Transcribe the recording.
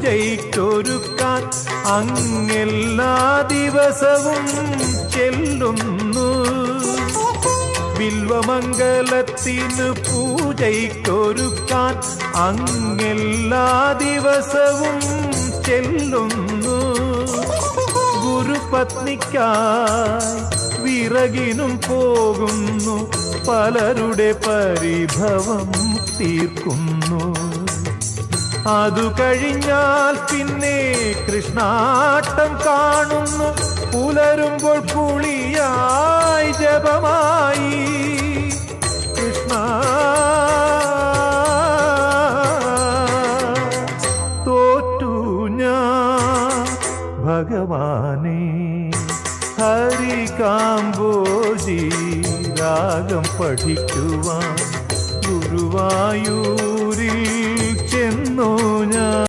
പൂജയ്ക്കൊരുക്കാൻ അങ്ങെല്ലാ ദിവസവും ചെല്ലുന്നു. ബിൽവമംഗലത്തിന് പൂജയ്ക്കൊരുക്കാൻ അങ്ങെല്ലാ ദിവസവും ചെല്ലുന്നു. ഗുരുപത്നിക്കായി വിറകിനും പോകുന്നു. പലരുടെ പരിഭവം തീർക്കുന്നു. അതു കഴിഞ്ഞാൽ പിന്നെ കൃഷ്ണാട്ടം കാണുന്നു. പുലരുമ്പോൾ പുളിയായി ജപമായി. കൃഷ്ണ തോറ്റു ഞാൻ ഭഗവാനെ. ഹരി കാമ്പോജി രാഗം പഠിക്കുവാൻ ഗുരുവായൂരിൽ ചെന്നു ഞാൻ